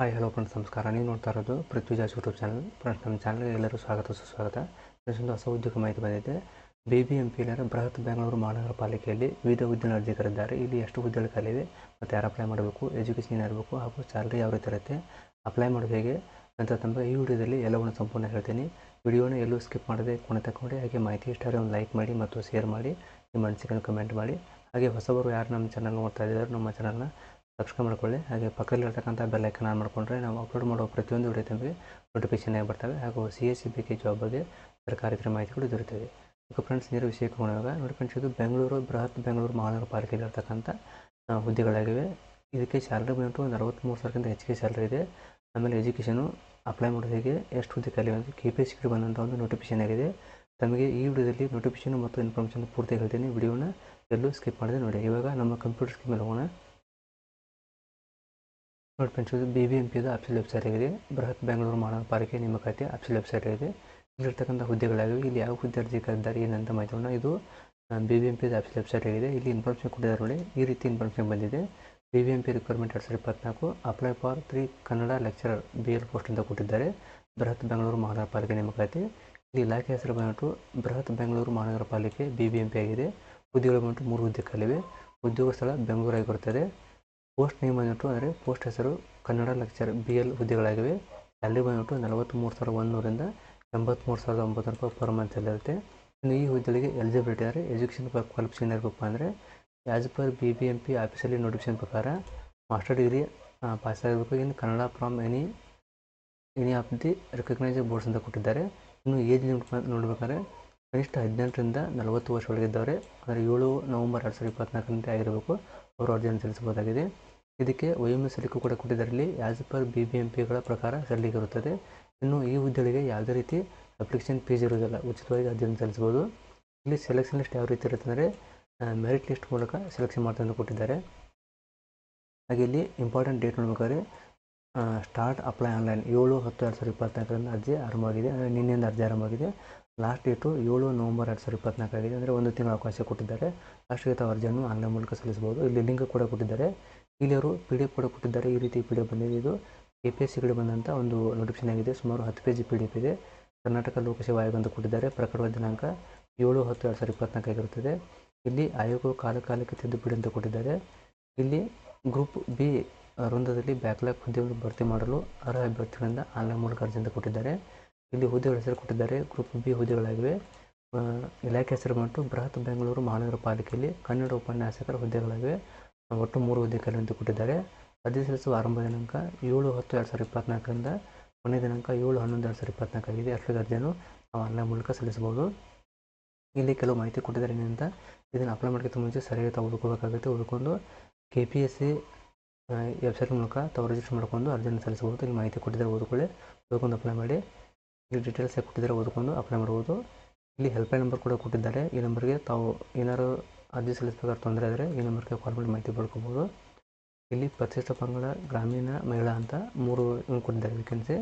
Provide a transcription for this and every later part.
Hi hello friends ನಮಸ್ಕಾರ. ನೀವು ನೋಡ್ತಾ ಇರೋದು ಪೃಥ್ವಿಜಾಜ್ ಯೂಟ್ಯೂಬ್ ಚಾನಲ್ ಫ್ರೆಂಡ್ಸ್ ನಮ್ಮ ಚಾನಲ್ಗೆ ಎಲ್ಲರೂ ಸ್ವಾಗತ, ಸುಸ್ವಾಗತ. ಒಂದು ಹೊಸ ಉದ್ಯೋಗ ಮಾಹಿತಿ ಬಂದಿದೆ. ಬಿ ಬಿ ಎಂ ಪಿಲರ ಬೃಹತ್ ಬೆಂಗಳೂರು ಮಹಾನಗರ ಪಾಲಿಕೆಯಲ್ಲಿ ವಿವಿಧ ಹುದ್ದೆಗಳ ಅರ್ಜಿ ಕರೆದಿದ್ದಾರೆ ಇಲ್ಲಿ ಎಷ್ಟು ಹುದ್ದೆಗಳು ಖಾಲಿವೆ ಮತ್ತು ಯಾರು ಅಪ್ಲೈ ಮಾಡಬೇಕು ಎಜುಕೇಷನ್ ಏನಿರಬೇಕು ಹಾಗೂ ಸ್ಯಾಲ್ರಿ ಯಾವ ರೀತಿ ಇರುತ್ತೆ ಅಪ್ಲೈ ಮಾಡೋದು ಹೇಗೆ ಅಂತ ತಮ್ಮ ಈ ವಿಡಿಯೋದಲ್ಲಿ ಎಲ್ಲವನ್ನು ಸಂಪೂರ್ಣ ಹೇಳ್ತೀನಿ. ವಿಡಿಯೋನ ಎಲ್ಲೂ ಸ್ಕಿಪ್ ಮಾಡದೆ ಕೊನೆ ತಗೊಂಡು ಹಾಗೆ ಮಾಹಿತಿ ಇಷ್ಟ ಆದರೆ ಒಂದು ಲೈಕ್ ಮಾಡಿ ಮತ್ತು ಶೇರ್ ಮಾಡಿ, ನಿಮ್ಮ ಅನಿಸಿಕೆಯನ್ನು ಕಮೆಂಟ್ ಮಾಡಿ. ಹಾಗೆ ಹೊಸಬರು ಯಾರು ನಮ್ಮ ಚಾನಲ್ ನೋಡ್ತಾ ಇದ್ದಾರೆ, ನಮ್ಮ ಚಾನಲ್ನ ಸಬ್ಸ್ಕ್ರೈಬ್ ಮಾಡ್ಕೊಳ್ಳಿ. ಹಾಗೆ ಪಕ್ಕದಲ್ಲಿರ್ತಕ್ಕಂಥ ಬೆಲ್ ಐಕನ್ ಆನ್ ಮಾಡಿಕೊಂಡ್ರೆ ನಾವು ಅಪ್ಲೋಡ್ ಮಾಡೋ ಪ್ರತಿಯೊಂದು ವಿಡಿಯೋ ತಮಗೆ ನೋಟಿಫಿಕೇಶನ್ ಆಗಿ ಬರ್ತವೆ. ಹಾಗೂ C S C B K job ಬಗ್ಗೆ ಸರ್ಕಾರಿ ಮಾಹಿತಿ ಮಾಹಿತಿಗಳು ದೊರೆಯುತ್ತವೆ. ಈಗ ಫ್ರೆಂಡ್ಸ್ ನೀರು ವಿಷಯಕ್ಕೆ ಹೋಗುವಾಗ ನೋಡಿ ಫ್ರೆಂಡ್ಸ್ ಇದು ಬೆಂಗಳೂರು, ಬೃಹತ್ ಬೆಂಗಳೂರು ಮಹಾನಗರ ಪಾಲಿಕೆಯಲ್ಲಿ ಇರ್ತಕ್ಕಂಥ ಹುದ್ದೆಗಳಾಗಿವೆ. ಇದಕ್ಕೆ ಸ್ಯಾಲ್ರಿ ಬಂದು ಒಂದು ಅರವತ್ತ್ಮೂರು ಸಾವಿರಕ್ಕಿಂತ ಹೆಚ್ಚಿಗೆ ಸ್ಯಾಲ್ರಿ ಇದೆ. ಆಮೇಲೆ ಎಜುಕೇಷನು ಅಪ್ಲೈ ಮಾಡೋದಕ್ಕೆ ಎಷ್ಟು ಹುದ್ದೆ ಖಾಲಿ ಅಂತ ಕೆ ಪಿ ಎಸ್ ಸಿ ಬಂದಂಥ ಒಂದು ನೋಟಿಫಿಕೇಶನ್ ಆಗಿದೆ. ತಮಗೆ ಈ ವಿಡಿಯೋದಲ್ಲಿ ನೋಟಿಫಿಕೇಶನ್ ಮತ್ತು ಇನ್ಫಾರ್ಮೇಷನ್ ಪೂರ್ತಿ ಹೇಳ್ತೀನಿ. ವಿಡಿಯೋನ ಎಲ್ಲೂ ಸ್ಕಿಪ್ ಮಾಡಿದೆ ನೋಡಿ. ಇವಾಗ ನಮ್ಮ ಕಂಪ್ಯೂಟರ್ ಸ್ಕ್ರೀನ್ ಮೇಲೆ ಹೋಗೋಣ. ನೋಡಿ ಫ್ರೆಂಡ್ಸ್ ಬಿ ಬಿ ಎಂ ಪಿದು ವೆಬ್ಸೈಟ್ ಆಗಿದೆ. ಬೃಹತ್ ಬೆಂಗಳೂರು ಮಹಾನಗರ ಪಾಲಿಕೆ ನೇಮಕಾತಿ ಆಫೀಸ್ ವೆಬ್ಸೈಟ್ ಆಗಿದೆ. ಇಲ್ಲಿರ್ತಕ್ಕಂಥ ಹುದ್ದೆಗಳಾಗಿವೆ ಇಲ್ಲಿ ಯಾವ ಹುದ್ದೆ ಅರ್ಜಿ ಕರೆದಿದ್ದಾರೆ ಏನಂತ ಮಾಹಿತಿಯನ್ನು ಇದು ಬಿ ಬಿ ಎಂ ಪಿದು ವೆಬ್ಸೈಟ್ ಆಗಿದೆ. ಇಲ್ಲಿ ಇನ್ಫಾರ್ಮೇಷನ್ ಕೊಟ್ಟಿದ್ದಾರೆ ನೋಡಿ. ಈ ರೀತಿ ಇನ್ಫಾರ್ಮೇಷನ್ ಬಂದಿದೆ. B B M P requirement ಎರಡು ಸಾವಿರದ ಇಪ್ಪತ್ನಾಲ್ಕು apply for three Kannada lecturer B L post ಅಂತ ಕೊಟ್ಟಿದ್ದಾರೆ. ಬೃಹತ್ ಬೆಂಗಳೂರು ಮಹಾನಗರ ಪಾಲಿಕೆ ನೇಮಕಾತಿ. ಇಲ್ಲಿ ಇಲಾಖೆ ಹೆಸರು ಬಂದ್ಬಿಟ್ಟು ಬೃಹತ್ ಬೆಂಗಳೂರು ಮಹಾನಗರ ಪಾಲಿಕೆ ಬಿ ಬಿ ಎಂ ಪಿ ಆಗಿದೆ. ಹುದ್ದೆಗಳು ಬಂದ್ಬಿಟ್ಟು ಮೂರು ಹುದ್ದೆ ಕಲಿವೆ ಉದ್ಯೋಗ ಸ್ಥಳ ಬೆಂಗಳೂರಾಗಿರುತ್ತದೆ ಪೋಸ್ಟ್ ನೇಮ್ ಬಂದ್ಬಿಟ್ಟು ಅಂದರೆ ಪೋಸ್ಟ್ ಹೆಸರು ಕನ್ನಡ ಲೆಕ್ಚರ್ ಬಿ ಎಲ್ ಹುದ್ದೆಗಳಾಗಿವೆ. ಸ್ಯಾಲ್ರಿ ಬಂದ್ಬಿಟ್ಟು ನಲವತ್ತ್ಮೂರು ಸಾವಿರದ ಒಂದೂರಿಂದ ಎಂಬತ್ತ್ಮೂರು ಸಾವಿರದ ಒಂಬತ್ತು ರೂಪಾಯಿ ಪರ್ ಮಂತ್ ಇರುತ್ತೆ. ಇನ್ನು ಈ ಹುದ್ದೆಗಳಿಗೆ ಎಲಿಜಿಬಿಲಿಟಿ ಅಂದರೆ ಎಜುಕೇಷನ್ ಕ್ವಾಲಿಫಿಕೇಷನ್ ಇರಬೇಕಪ್ಪ ಅಂದರೆ as per B B M P ಆಫೀಸಲ್ಲಿ ನೋಟಿಫಿಕೇಷನ್ ಪ್ರಕಾರ ಮಾಸ್ಟರ್ ಡಿಗ್ರಿ ಪಾಸ್ ಆಗಿರಬೇಕು. ಇನ್ನು Kannada from any any of the recognise boards ಅಂತ ಕೊಟ್ಟಿದ್ದಾರೆ. ಇನ್ನು ಏಜ್ ಲಿಮಿಟ್ ನೋಡಬೇಕಾದ್ರೆ ಕನಿಷ್ಠ ಹದಿನೆಂಟರಿಂದ ನಲವತ್ತು ವರ್ಷ ಒಳಗಿದ್ದವರೇ. ಅಂದರೆ ಏಳು ನವಂಬರ್ ಎರಡು ಸಾವಿರದ ಇಪ್ಪತ್ತ್ನಾಲ್ಕರಂತೆ ಆಗಿರಬೇಕು. ಅವರು ಅರ್ಜಿಯನ್ನು ಸಲ್ಲಿಸಬಹುದಾಗಿದೆ ಇದಕ್ಕೆ ವಯೋಮಿತಿ ಸಲ್ಲಿಕೆ ಕೂಡ ಕೊಟ್ಟಿದ್ದಾರೆ ಇಲ್ಲಿ as per B B M ಪಿಗಳ ಪ್ರಕಾರ ಸಲ್ಲಿಕೆ ಇರುತ್ತದೆ ಇನ್ನು ಈ ಹುದ್ದೆಗಳಿಗೆ ಯಾವುದೇ ರೀತಿ ಅಪ್ಲಿಕೇಶನ್ ಫೀಸ್ ಇರೋದಿಲ್ಲ ಉಚಿತವಾಗಿ ಅರ್ಜಿಯನ್ನು ಸಲ್ಲಿಸ್ಬೋದು ಇಲ್ಲಿ ಸೆಲೆಕ್ಷನ್ ಲಿಸ್ಟ್ ಯಾವ ರೀತಿ ಇರುತ್ತೆ ಅಂದರೆ ಮೆರಿಟ್ ಲಿಸ್ಟ್ ಮೂಲಕ ಸೆಲೆಕ್ಷನ್ ಮಾಡ್ತಾ ಅಂತ ಕೊಟ್ಟಿದ್ದಾರೆ. ಹಾಗೆ ಇಲ್ಲಿ ಇಂಪಾರ್ಟೆಂಟ್ ಡೇಟ್ ನೋಡ್ಬೇಕಾದ್ರೆ ಸ್ಟಾರ್ಟ್ ಅಪ್ಲೈ ಆನ್ಲೈನ್ ಏಳು ಹತ್ತು ಎರಡು ಸಾವಿರದ ಇಪ್ಪತ್ನಾಲ್ಕರಿಂದ ಅರ್ಜಿ ಆರಂಭವಾಗಿದೆ. ಅಂದರೆ ನಿನ್ನೆಯಿಂದ ಅರ್ಜಿ ಆರಂಭವಾಗಿದೆ. ಲಾಸ್ಟ್ ಡೇಟು ಏಳು ನವಂಬರ್ ಎರಡು ಸಾವಿರದ ಇಪ್ಪತ್ನಾಲ್ಕಾಗಿದೆ ಅಂದರೆ ಒಂದು ತಿಂಗಳ ಅವಕಾಶ ಕೊಟ್ಟಿದ್ದಾರೆ. ರಾಷ್ಟ್ರೀಯ ಅರ್ಜಿಯನ್ನು ಆನ್ಲೈನ್ ಮೂಲಕ ಸಲ್ಲಿಸಬಹುದು. ಇಲ್ಲಿ ಲಿಂಕ್ ಕೂಡ ಕೊಟ್ಟಿದ್ದಾರೆ. ಇಲ್ಲಿ ಅವರು ಪಿ ಡಿ ಎಫ್ ಕೂಡ ಕೊಟ್ಟಿದ್ದಾರೆ. ಈ ರೀತಿ ಪಿ ಡಿ ಎಫ್ ಬಂದಿದೆ. ಇದು ಎ ಪಿ ಎಸ್ ಸಿಗಳು ಬಂದಂಥ ಒಂದು ನೋಟಿಫಿಕೇಶನ್ ಆಗಿದೆ. ಸುಮಾರು ಹತ್ತು ಪೇಜ್ ಪಿ ಡಿ ಎಫ್ ಇದೆ. ಕರ್ನಾಟಕ ಲೋಕಸೇವಾ ಆಯೋಗ ಅಂತ ಕೊಟ್ಟಿದ್ದಾರೆ. ಪ್ರಕಟವಾದ ದಿನಾಂಕ ಏಳು ಹತ್ತು ಎರಡು ಸಾವಿರದ ಇಪ್ಪತ್ನಾಲ್ಕು ಆಗಿರುತ್ತದೆ. ಇಲ್ಲಿ ಆಯೋಗವು ಕಾಲಕಾಲಕ್ಕೆ ತಿದ್ದುಪಡಿ ಅಂತ ಕೊಟ್ಟಿದ್ದಾರೆ. ಇಲ್ಲಿ ಗ್ರೂಪ್ ಬಿ ವೃಂದದಲ್ಲಿ ಬ್ಯಾಕ್ಲಾಗ್ ಹುದ್ದೆಯನ್ನು ಭರ್ತಿ ಮಾಡಲು ಅರ್ಹ ಅಭ್ಯರ್ಥಿಗಳಿಂದ ಆನ್ಲೈನ್ ಮೂಲಕ ಅರ್ಜಿ ಅಂತ ಕೊಟ್ಟಿದ್ದಾರೆ. ಇಲ್ಲಿ ಹುದ್ದೆಗಳ ಹೆಸರು ಕೊಟ್ಟಿದ್ದಾರೆ. ಗ್ರೂಪ್ ಬಿ ಹುದ್ದೆಗಳಾಗಿವೆ. ಇಲಾಖೆ ಹೆಸರು ಮತ್ತು ಬೃಹತ್ ಬೆಂಗಳೂರು ಮಹಾನಗರ ಪಾಲಿಕೆಯಲ್ಲಿ ಕನ್ನಡ ಉಪನ್ಯಾಸಕರ ಹುದ್ದೆಗಳಾಗಿವೆ. ಒಟ್ಟು ಮೂರು ಹುದ್ದೆ ಅಂತ ಕೊಟ್ಟಿದ್ದಾರೆ. ಅರ್ಜಿ ಸಲ್ಲಿಸುವ ಆರಂಭ ದಿನಾಂಕ ಏಳು ಹತ್ತು ಎರಡು ಸಾವಿರದ ಇಪ್ಪತ್ನಾಲ್ಕರಿಂದ ಕೊನೆಯ ದಿನಾಂಕ ಏಳು ಹನ್ನೊಂದು ಎರಡು ಸಾವಿರದ ಇಪ್ಪತ್ನಾಲ್ಕು ಆಗಿದೆ ಅಷ್ಟೊಂದು ಅರ್ಜಿಯನ್ನು ನಾವು ಆನ್ಲೈನ್ ಮೂಲಕ ಸಲ್ಲಿಸಬಹುದು. ಇಲ್ಲಿ ಕೆಲವು ಮಾಹಿತಿ ಕೊಟ್ಟಿದ್ದಾರೆ ಏನಂತ ಇದನ್ನು ಅಪ್ಲೈ ಮಾಡೋಕ್ಕಿಂತ ಮುಂಚೆ ಸರಿಯಾಗಿ ತಾವು ಹುಡುಕೋಬೇಕಾಗುತ್ತೆ ಓದ್ಕೊಂಡು K P S C website ಮೂಲಕ ತಾವು ರಿಜಿಸ್ಟರ್ ಮಾಡ್ಕೊಂಡು ಅರ್ಜಿಯನ್ನು ಸಲ್ಲಿಸಬಹುದು. ಇಲ್ಲಿ ಮಾಹಿತಿ ಕೊಟ್ಟಿದ್ದಾರೆ. ಓದ್ಕೊಳ್ಳಿ. ಓದ್ಕೊಂಡು ಅಪ್ಲೈ ಮಾಡಿ. ಡೀಟೇಲ್ಸ್ ಯಾಕೆ ಕೊಟ್ಟಿದ್ದಾರೆ ಓದ್ಕೊಂಡು ಅಪ್ಲೈ ಮಾಡ್ಬೋದು. ಇಲ್ಲಿ ಹೆಲ್ಪ್ಲೈನ್ ನಂಬರ್ ಕೂಡ ಕೊಟ್ಟಿದ್ದಾರೆ. ಈ ನಂಬರ್ಗೆ ತಾವು ಏನಾದ್ರು ಅರ್ಜಿ ಸಲ್ಲಿಸಬೇಕಾದ್ರೆ ತೊಂದರೆ ಆದರೆ ಈ ನಂಬರ್ಗೆ ಕಾಲ್ ಮಾಡಿ ಮಾಹಿತಿ ಪಡ್ಕೋಬೋದು. ಇಲ್ಲಿ ಪ್ರತಿಷ್ಠ ಪಂಗಡ ಗ್ರಾಮೀಣ ಮಹಿಳಾ ಅಂತ ಮೂರು ಕೊಟ್ಟಿದ್ದಾರೆ ವೇಕೆನ್ಸಿ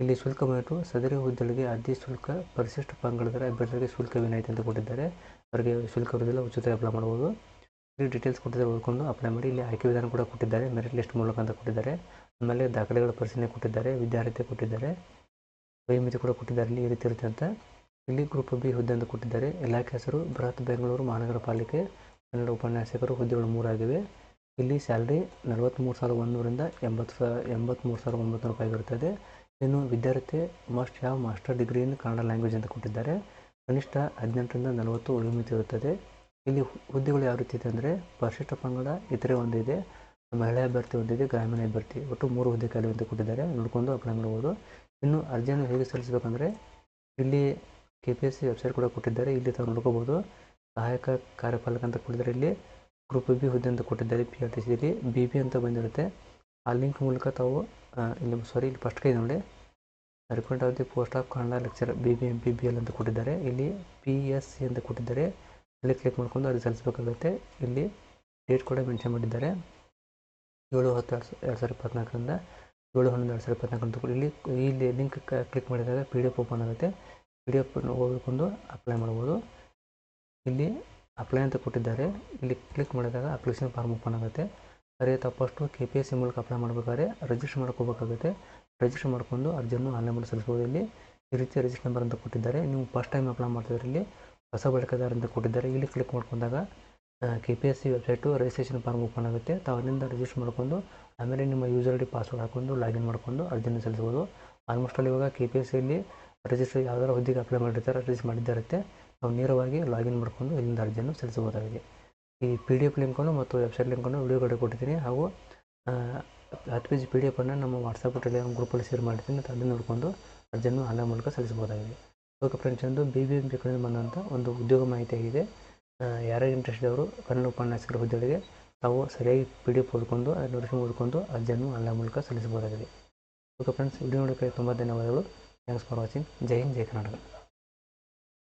ಇಲ್ಲಿ ಶುಲ್ಕ ಬಂದ್ಬಿಟ್ಟು ಸದರಿ ಹುದ್ದೆಗಳಿಗೆ ಅರ್ಜಿ ಶುಲ್ಕ, ಪರಿಶಿಷ್ಟ ಪಂಗಡದ ಅಭ್ಯರ್ಥಿಗಳಿಗೆ ಶುಲ್ಕ ವಿನಾಯಿತಿ ಅಂತ ಕೊಟ್ಟಿದ್ದಾರೆ. ಅವರಿಗೆ ಶುಲ್ಕ ಇರೋದಿಲ್ಲ ಉಚಿತ ಅಪ್ಲೈ ಮಾಡ್ಬೋದು. ಇಲ್ಲಿ ಡೀಟೇಲ್ಸ್ ಕೊಟ್ಟಿದ್ದಾರೆ ಓದ್ಕೊಂಡು ಅಪ್ಲೈ ಮಾಡಿ. ಇಲ್ಲಿ ಆಯ್ಕೆ ವಿಧಾನ ಕೂಡ ಕೊಟ್ಟಿದ್ದಾರೆ. ಮೆರಿಟ್ ಲಿಸ್ಟ್ ಮೂಲಕ ಅಂತ ಕೊಟ್ಟಿದ್ದಾರೆ. ಆಮೇಲೆ ದಾಖಲೆಗಳ ಪರಿಶೀಲನೆ ಕೊಟ್ಟಿದ್ದಾರೆ. ವಿದ್ಯಾರ್ಥಿ ಕೊಟ್ಟಿದ್ದಾರೆ. ವಯೋಮಿತಿ ಕೂಡ ಕೊಟ್ಟಿದ್ದಾರೆ. ಇಲ್ಲಿ ಈ ರೀತಿ ಇರುತ್ತೆ ಅಂತ. ಇಲ್ಲಿ ಗ್ರೂಪ್ ಬಿ ಹುದ್ದೆ ಅಂತ ಕೊಟ್ಟಿದ್ದಾರೆ. ಇಲಾಖೆ ಹೆಸರು ಬೃಹತ್ ಬೆಂಗಳೂರು ಮಹಾನಗರ ಪಾಲಿಕೆ ಕನ್ನಡ ಉಪನ್ಯಾಸಕರು ಹುದ್ದೆಗಳು ಮೂರಾಗಿವೆ ಇಲ್ಲಿ ಸ್ಯಾಲ್ರಿ ನಲವತ್ತ್ಮೂರು ಸಾವಿರದ ಒಂದೂರಿಂದ ಎಂಬತ್ತು ಸಾ ಎಂಬತ್ತ್ಮೂರು ಸಾವಿರದ ಒಂಬತ್ತು ರೂಪಾಯಿ ಇರುತ್ತದೆ ಇನ್ನು ವಿದ್ಯಾರ್ಥಿ must have master degree in Kannada language ಅಂತ ಕೊಟ್ಟಿದ್ದಾರೆ. ಕನಿಷ್ಠ ಹದಿನೆಂಟರಿಂದ ನಲವತ್ತು ವಯೋಮಿತಿ ಇರುತ್ತದೆ. ಇಲ್ಲಿ ಹುದ್ದೆಗಳು ಯಾವ ರೀತಿ ಇದೆ ಅಂದರೆ ಪರಿಶಿಷ್ಟ ಪಂಗಡ ಇತರೆ ಒಂದಿದೆ, ಮಹಿಳಾ ಅಭ್ಯರ್ಥಿ ಒಂದಿದೆ, ಗ್ರಾಮೀಣ ಅಭ್ಯರ್ಥಿ. ಒಟ್ಟು ಮೂರು ಹುದ್ದೆ ಖಾಲಿ ಅಂತ ಕೊಟ್ಟಿದ್ದಾರೆ. ನೋಡಿಕೊಂಡು ಅಪ್ಲೈ ಮಾಡ್ಬೋದು ಇನ್ನು ಅರ್ಜಿಯನ್ನು ಹೇಗೆ ಸಲ್ಲಿಸಬೇಕಂದ್ರೆ ಇಲ್ಲಿ K P S C website ಕೂಡ ಕೊಟ್ಟಿದ್ದಾರೆ. ಇಲ್ಲಿ ತಾವು ನೋಡ್ಕೋಬೋದು. ಸಹಾಯಕ ಕಾರ್ಯಪಾಲಕ ಅಂತ ಕೊಟ್ಟಿದ್ದಾರೆ. ಇಲ್ಲಿ ಗ್ರೂಪ್ ಬಿ ಹುದ್ದೆ ಅಂತ ಕೊಟ್ಟಿದ್ದಾರೆ. ಪಿ ಆರ್ ಟಿ ಸಿಯಲ್ಲಿ ಬಿ ಬಿ ಅಂತ ಬಂದಿರುತ್ತೆ. ಆ ಲಿಂಕ್ ಮೂಲಕ ತಾವು ಇಲ್ಲಿ ಸಾರಿ ಇಲ್ಲಿ ಫಸ್ಟ್ ಕೈ ನೋಡಿ. Requirement of the post of Kannada lecture B B M P B L ಅಂತ ಕೊಟ್ಟಿದ್ದಾರೆ. ಇಲ್ಲಿ ಪಿ ಎಸ್ ಸಿ ಅಂತ ಕೊಟ್ಟಿದ್ದಾರೆ. ಅಲ್ಲಿ ಕ್ಲಿಕ್ ಮಾಡ್ಕೊಂಡು ಅದು ಸಲ್ಲಿಸಬೇಕಾಗುತ್ತೆ. ಇಲ್ಲಿ ಡೇಟ್ ಕೂಡ ಮೆನ್ಷನ್ ಮಾಡಿದ್ದಾರೆ. ಏಳು ಹತ್ತು ಎರಡು ಎರಡು ಸಾವಿರದ ಇಪ್ಪತ್ನಾಲ್ಕರಿಂದ ಏಳು ಹನ್ನೊಂದು ಎರಡು ಸಾವಿರದ ಇಪ್ಪತ್ನಾಲ್ಕು ಅಂತ. ಇಲ್ಲಿ ಇಲ್ಲಿ ಲಿಂಕ್ ಕ್ಲಿಕ್ ಮಾಡಿದಾಗ ಪಿ ಡಿ ಎಫ್ ಓಪನ್ ಆಗುತ್ತೆ. ಪಿ ಡಿ ಎಫ್ ಓದ್ಕೊಂಡು ಅಪ್ಲೈ ಮಾಡ್ಬೋದು. ಇಲ್ಲಿ ಅಪ್ಲೈ ಅಂತ ಕೊಟ್ಟಿದ್ದಾರೆ. ಇಲ್ಲಿ ಕ್ಲಿಕ್ ಮಾಡಿದಾಗ ಅಪ್ಲಿಕೇಶನ್ ಫಾರ್ಮ್ ಓಪನ್ ಆಗುತ್ತೆ. ಅದೇ ತಪ್ಪಷ್ಟು ಕೆ ಪಿ ಎಸ್ ಸಿ ಮೂಲಕ ಅಪ್ಲೈ ಮಾಡಬೇಕಾದ್ರೆ ರಿಜಿಸ್ಟರ್ ಮಾಡ್ಕೋಬೇಕಾಗುತ್ತೆ. ರಿಜಿಸ್ಟರ್ ಮಾಡ್ಕೊಂಡು ಅರ್ಜಿಯನ್ನು ಆನ್ಲೈನ್ ಮೂಲಕ ಸಲ್ಲಿಸ್ಬೋದು. ಇಲ್ಲಿ ಈ ರೀತಿ ರಿಜಿಸ್ಟರ್ ನಂಬರ್ ಅಂತ ಕೊಟ್ಟಿದ್ದಾರೆ. ನೀವು ಫಸ್ಟ್ ಟೈಮ್ ಅಪ್ಲೈ ಮಾಡ್ತಿದ್ರೆ ಇಲ್ಲಿ, ಹೊಸ ಬಳಕೆದಾರ ಅಂತ ಕೊಟ್ಟಿದ್ದಾರೆ. ಇಲ್ಲಿ ಕ್ಲಿಕ್ ಮಾಡ್ಕೊಂಡಾಗ K P S C website registration form open ಆಗುತ್ತೆ ತಾವು ಅಲ್ಲಿಂದ ರಿಜಿಸ್ಟರ್ ಮಾಡ್ಕೊಂಡು, ಆಮೇಲೆ ನಿಮ್ಮ ಯೂಸರ್ ಐ ಡಿ ಪಾಸ್ವರ್ಡ್ ಹಾಕೊಂಡು ಲಾಗಿನ್ ಮಾಡ್ಕೊಂಡು ಅರ್ಜಿನ ಸಲ್ಲಿಸ್ಬೋದು ಆಲ್ಮೋಸ್ಟ್ ಅಲ್ಲಿ ಇವಾಗ ಕೆ ಪಿ ಎಸ್ ಸಿಯಲ್ಲಿ ರಿಜಿಸ್ಟರ್ ಯಾವ್ದಾರು ಹುದ್ದೆಗೆ ಅಪ್ಲೈ ಮಾಡಿರ್ತಾರೆ ರಿಜಿಸ್ಟರ್ ಮಾಡಿದ್ದಿರುತ್ತೆ ನಾವು ನೇರವಾಗಿ ಲಾಗಿನ್ ಮಾಡ್ಕೊಂಡು ಇಲ್ಲಿಂದ ಅರ್ಜಿಯನ್ನು ಸಲ್ಲಿಸಬಹುದಾಗಿದೆ. ಈ ಪಿ ಡಿ ಎಫ್ ಲಿಂಕನ್ನು ಮತ್ತು ವೆಬ್ಸೈಟ್ ಲಿಂಕನ್ನು ವಿಡಿಯೋಗಡೆ ಕೊಟ್ಟಿದ್ದೀನಿ. ಹಾಗೂ ಹತ್ತು ಪೇಜ್ ಪಿ ಡಿ ಎಫನ್ನು ನಮ್ಮ ವಾಟ್ಸಪ್ ಟೆಲಿಗ್ರಾಮ್ ಗ್ರೂಪಲ್ಲಿ ಶೇರ್ ಮಾಡ್ತೀನಿ. ಅದನ್ನು ನೋಡಿಕೊಂಡು ಅರ್ಜಿಯನ್ನು ಆನ್ಲೈನ್ ಮೂಲಕ ಸಲ್ಲಿಸಬಹುದಾಗಿದೆ. ಓಕೆ ಫ್ರೆಂಡ್ಸ್ ಒಂದು ಬಿ ಬಿ ಎಂ ಪಿ ಕಡೆಯಿಂದ ಬಂದಂಥ ಒಂದು ಉದ್ಯೋಗ ಮಾಹಿತಿ ಯಾರ್ಯಾರು ಇಂಟ್ರೆಸ್ಟ್ ಇದ್ದವರು ಕನ್ನಡ ಉಪನ್ಯಾಸಕರ ಹುದ್ದೆಗಳಿಗೆ ತಾವು ಸರಿಯಾಗಿ ಪಿ ಡಿ ಎಫ್ ಓದ್ಕೊಂಡು ಅದನ್ನು ನೋಡ್ಕೊಂಡು ಓದ್ಕೊಂಡು ಅರ್ಜಿಯನ್ನು ಆನ್ಲೈನ್ ಮೂಲಕ ಸಲ್ಲಿಸಬಹುದಾಗಿದೆ. ಓಕೆ ಫ್ರೆಂಡ್ಸ್ ವಿಡಿಯೋ ನೋಡೋಕ್ಕೆ ತುಂಬ ಧನ್ಯವಾದಗಳು. ಥ್ಯಾಂಕ್ಸ್ ಫಾರ್ ವಾಚಿಂಗ್ ಜೈ ಹಿಂದ್, ಜೈ ಕರ್ನಾಟಕ.